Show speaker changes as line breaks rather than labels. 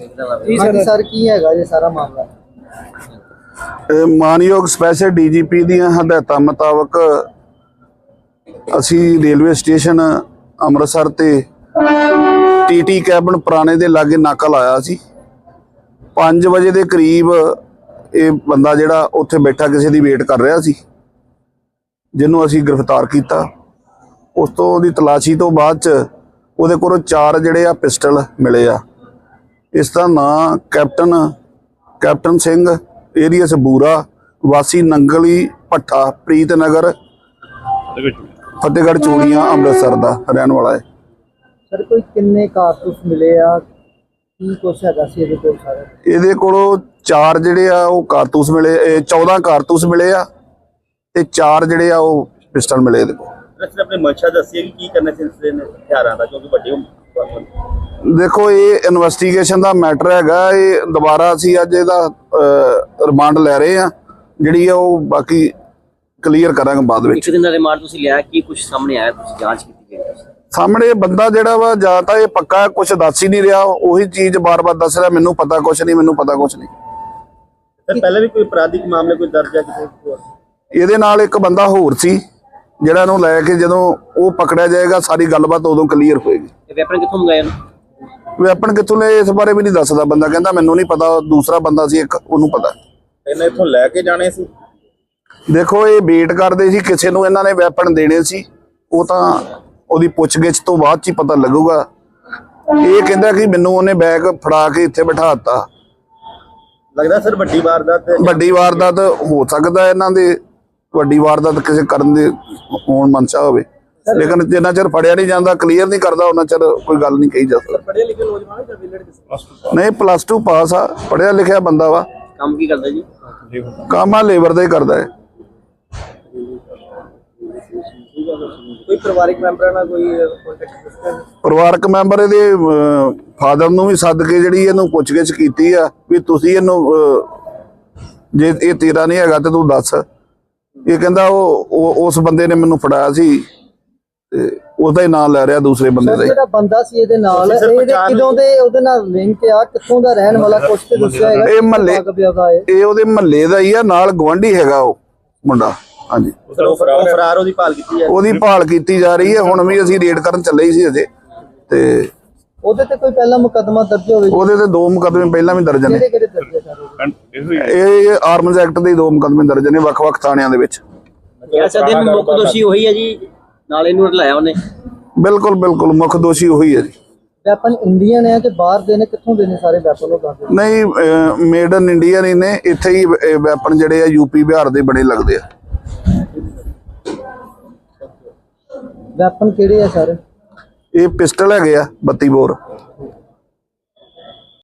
ਹਾਂਜੀ ਸਰ ਕੀ ਹੈਗਾ ਇਹ ਸਾਰਾ ਮਾਮਲਾ?
ਇਹ ਮਾਨਯੋਗ ਸਪੈਸ਼ਲ ਡੀਜੀਪੀ ਦੀਆਂ ਹਦਾਇਤਾਂ ਮੁਤਾਬਕ ਅਸੀਂ ਰੇਲਵੇ ਸਟੇਸ਼ਨ ਅੰਮ੍ਰਿਤਸਰ ਤੇ ਟੀਟੀ ਕੈਬਨ ਪੁਰਾਣੇ ਦੇ ਲਾਗੇ ਨਾਕਾ ਲਾਇਆ ਸੀ। 5 ਵਜੇ ਦੇ ਕਰੀਬ ਇਹ ਬੰਦਾ ਜਿਹੜਾ ਉੱਥੇ ਬੈਠਾ ਕਿਸੇ ਦੀ ਵੇਟ ਕਰ ਰਿਹਾ ਸੀ ਜਿਹਨੂੰ ਅਸੀਂ ਗ੍ਰਿਫਤਾਰ ਕੀਤਾ। ਉਸ ਤੋਂ ਉਹਦੀ ਤਲਾਸ਼ੀ ਤੋਂ ਬਾਅਦ ਚ ਉਹਦੇ ਕੋਲੋਂ ਚਾਰ ਜਿਹੜੇ ਆ ਪਿਸਟਲ ਮਿਲੇ ਆ। ਇਸ ਦਾ ਨਾਂ ਕੈਪਟਨ ਕੈਪਟਨ ਸਿੰਘ ਏਰੀਅਸ ਬੂਰਾ ਵਾਸੀ ਨੰਗਲੀ ਭੱਠਾ ਪ੍ਰੀਤਨਗਰ ਫਤਿਹਗੜ੍ਹ ਚੂੜੀਆਂ ਅੰਮ੍ਰਿਤਸਰ ਦਾ ਰਹਿਣ ਵਾਲਾ ਹੈ।
ਸਰ ਕੋਈ ਕਿੰਨੇ ਕਾਰਤੂਸ ਮਿਲੇ ਆ? ਕੀ ਕੁਛ ਹੈਗਾ ਸੀ ਇਹਦੇ ਕੋਲ ਸਾਰਾ?
ਇਹਦੇ ਕੋਲੋਂ ਚਾਰ ਜਿਹੜੇ ਆ ਉਹ ਕਾਰਤੂਸ ਮਿਲੇ ਇਹ 14 ਕਾਰਤੂਸ ਮਿਲੇ ਆ ਤੇ ਚਾਰ ਜਿਹੜੇ ਆ ਉਹ ਪਿਸਟਲ ਮਿਲੇ ਇਹਦੇ ਕੋਲ।
ਅਸੀਂ ਆਪਣੀ ਮਨਸ਼ਾ ਦੱਸੀ ਹੈ ਕਿ ਕੀ ਕਰਨਾ ਸੀ ਇਸ ਦੇ ਹਥਿਆਰਾਂ ਦਾ ਕਿਉਂਕਿ ਵੱਡੀ
ਦੇਖੋ ਇਹ ਇਨਵੈਸਟੀਗੇਸ਼ਨ ਦਾ ਮੈਟਰ ਹੈਗਾ। ਇਹ ਦੁਬਾਰਾ ਅਸੀਂ ਅੱਜ ਇਹਦਾ ਰਿਮਾਂਡ ਲੈ ਰਹੇ ਆ ਜਿਹੜੀ ਆ ਉਹ ਬਾਕੀ ਕਲੀਅਰ ਕਰਾਂਗੇ ਬਾਅਦ ਵਿੱਚ।
ਇੱਕ ਦਿਨ ਦਾ ਰਿਮਾਂਡ ਤੁਸੀਂ ਲਿਆ ਕੀ ਕੁਝ ਸਾਹਮਣੇ ਆਇਆ? ਤੁਸੀਂ ਜਾਂਚ ਕੀਤੀ ਗਈ ਹੈ?
ਸਾਹਮਣੇ ਬੰਦਾ ਜਿਹੜਾ ਵਾ ਜਾਂ ਤਾਂ ਇਹ ਪੱਕਾ ਕੁਝ ਦੱਸ ਹੀ ਨਹੀਂ ਰਿਹਾ। ਉਹੀ ਚੀਜ਼ ਬਾਰ-ਬਾਰ ਦੱਸ ਰਿਹਾ ਮੈਨੂੰ ਪਤਾ ਕੁਝ ਨਹੀਂ ਮੈਨੂੰ ਪਤਾ ਕੁਝ ਨਹੀਂ।
ਸਰ ਪਹਿਲਾਂ ਵੀ ਕੋਈ ਅਪਰਾਧਿਕ ਮਾਮਲੇ ਕੋਈ ਦਰਜ ਹੈ ਕਿਸੇ ਹੋਰ
ਇਹਦੇ ਨਾਲ ਇੱਕ ਬੰਦਾ ਹੋਰ ਸੀ ਜਿਹੜਾ ਨੂੰ ਲੈ ਕੇ ਜਦੋਂ ਉਹ ਪਕੜਿਆ ਜਾਏਗਾ ਸਾਰੀ ਗੱਲਬਾਤ ਉਦੋਂ ਕਲੀਅਰ ਹੋਏਗੀ।
ਇਹ ਵੈਪਨ ਕਿੱਥੋਂ ਮੰਗਾਇਆ
ਵੈਪਨ ਕਿੱਥੋਂ ਲਏ ਇਸ ਬਾਰੇ ਵੀ ਨਹੀਂ ਦੱਸਦਾ ਬੰਦਾ ਕਹਿੰਦਾ ਮੈਨੂੰ ਨਹੀਂ ਪਤਾ ਦੂਸਰਾ ਬੰਦਾ ਸੀ ਇੱਕ ਉਹਨੂੰ ਪਤਾ।
ਇਹਨੇ ਇੱਥੋਂ ਲੈ ਕੇ ਜਾਣੇ ਸੀ?
ਦੇਖੋ ਇਹ ਵੇਟ ਕਰਦੇ ਸੀ ਕਿਸੇ ਨੂੰ ਇਹਨਾਂ ਨੇ ਵੈਪਨ ਦੇਣੇ ਸੀ ਉਹ ਤਾਂ ਉਹਦੀ ਪੁੱਛਗਿੱਛ ਤੋਂ ਬਾਅਦ ਚ ਹੀ ਪਤਾ ਲੱਗੂਗਾ। ਇਹ ਕਹਿੰਦਾ ਕਿ ਮੈਨੂੰ ਉਹਨੇ ਬੈਗ ਫੜਾ ਕੇ ਇੱਥੇ ਬਿਠਾਤਾ
ਲੱਗਦਾ ਸਰ ਵੱਡੀ ਵਾਰਦਾਤ ਹੈ।
ਵੱਡੀ ਵਾਰਦਾਤ ਹੋ ਸਕਦਾ ਇਹਨਾਂ ਦੇ ਵੱਡੀ ਵਾਰਦਾਤ ਕਿਸੇ ਕਰਨ ਦੇ ਹੋਣ ਮਨਸ਼ਾ ਹੋਵੇ। ਲੇਕਿਨ ਜਿੰਨਾ ਚਿਰ ਫੜਿਆ ਨਹੀਂ ਜਾਂਦਾ ਕਲੀਅਰ ਨਹੀਂ ਕਰਦਾ ਉਹਨਾਂ ਚਿਰ ਕੋਈ ਗੱਲ ਨਹੀਂ ਕਹੀ ਜਾ ਸਕਦੀ।
ਪੜ੍ਹੇ ਲਿਖੇ ਨੌਜਵਾਨ ਜਾਂ ਵਿਲੜ ਕਿਸੇ
ਨਹੀਂ ਪਲੱਸ 2 ਪਾਸ ਆ ਪੜਿਆ ਲਿਖਿਆ ਬੰਦਾ ਵਾ।
ਕੰਮ ਕੀ ਕਰਦਾ ਜੀ?
ਕੰਮ ਆ ਲੇਬਰ ਦਾ ਹੀ ਕਰਦਾ ਹੈ।
ਕੋਈ ਪਰਿਵਾਰਿਕ ਮੈਂਬਰਾਂ ਨਾਲ ਕੋਈ ਕੰਟੈਕਟ ਦਿੱਤਾ
ਪਰਿਵਾਰਕ ਮੈਂਬਰ ਇਹਦੇ ਫਾਦਰ ਨੂੰ ਵੀ ਸੱਦ ਕੇ ਜਿਹੜੀ ਇਹਨੂੰ ਪੁੱਛਗਿੱਛ ਕੀਤੀ ਆ ਵੀ ਤੁਸੀਂ ਇਹਨੂੰ ਜੇ ਇਹ ਤੇਰਾ ਨਹੀਂ ਹੈਗਾ ਤੇ ਤੂੰ ਦੱਸ। ਇਹ ਕਹਿੰਦਾ ਉਹ ਉਹ- ਉਸ ਬੰਦੇ ਨੇ ਮੈਨੂੰ ਫੜਾਇਆ ਸੀ। ਤੇ ਉਹਦਾ ਹੀ ਨਾਮ ਲੈ ਰਿਹਾ ਦੂਸਰੇ ਬੰਦੇ ਦਾ ਹੀ।
ਜਿਹੜਾ ਬੰਦਾ ਸੀ ਇਹਦੇ ਨਾਲ ਇਹਦੇ ਕਿਦੋਂ ਦੇ ਉਹਦੇ ਨਾਲ ਲਿੰਕ ਆ? ਕਿੱਥੋਂ ਦਾ ਰਹਿਣ ਵਾਲਾ? ਕੁਛ ਤੇ ਦੱਸਿਆ ਹੈਗਾ
ਇਹ ਮਹੱਲੇ-
ਦਾ ਹੈ
ਇਹ ਉਹਦੇ ਮਹੱਲੇ ਦਾ ਹੀ ਆ ਨਾਲ ਗਵਾਂਢੀ ਹੈਗਾ ਉਹ ਮੁੰਡਾ। ਹਾਂਜੀ।
ਉਹ ਫਰਾਰ ਉਹ ਫਰਾਰ ਉਹਦੀ ਭਾਲ ਕੀਤੀ ਹੈ।
ਉਹਦੀ ਭਾਲ ਕੀਤੀ ਜਾ ਰਹੀ ਹੈ ਹੁਣ ਵੀ ਅਸੀਂ ਰੇਡ ਕਰਨ ਚੱਲੇ ਹੀ ਸੀ ਅਜੇ। ਤੇ
ਉਹਦੇ ਤੇ ਕੋਈ ਪਹਿਲਾ ਮੁਕੱਦਮਾ ਦਰਜ ਹੋਵੇ?
ਉਹਦੇ ਤੇ ਦੋ ਮੁਕੱਦਮੇ ਪਹਿਲਾਂ ਵੀ ਦਰਜ ਨੇ।
ਕਿਹੜੇ ਕਿਹੜੇ ਦਰਜ ਹੈ ਸਰ?
ਇਹ ਆਰਮਜ਼ ਐਕਟ ਦੇ ਦੋ ਮੁਕੱਦਮੇ ਦਰਜ ਨੇ ਵੱਖ-ਵੱਖ ਥਾਣਿਆਂ ਦੇ ਵਿੱਚ।
ਹਾਂ ਵੀ ਮੁੱਖ ਦੋਸ਼ੀ ਉਹੀ ਹੈ ਜੀ ਨਾਲ ਇਹਨੂੰ ਲਾਇਆ ਉਹਨੇ?
ਬਿਲਕੁਲ ਬਿਲਕੁਲ ਮੁੱਖ ਦੋਸ਼ੀ ਉਹੀ ਹੈ ਜੀ।
ਵੈਪਨ ਇੰਡੀਅਨ ਹੈ ਕਿ ਬਾਹਰ ਦੇ ਨੇ ਕਿੱਥੋਂ ਦੇ ਨੇ ਸਾਰੇ ਵੈਪਨ ਉਹ ਦੱਸਦੇ
ਨਹੀਂ ਮੇਡ ਇਨ ਇੰਡੀਆ ਨਹੀਂ ਨੇ ਇੱਥੇ ਹੀ ਵੈਪਨ ਜਿਹੜੇ ਆ ਯੂਪੀ ਬਿਹਾਰ ਦੇ ਬੜੇ ਲੱਗਦੇ ਆ।
ਵੈਪਨ ਕਿਹੜੇ ਆ ਸਰ?
ਇਹ ਪਿਸਟਲ ਹੈਗੇ ਆ 32 ਬੋਰ।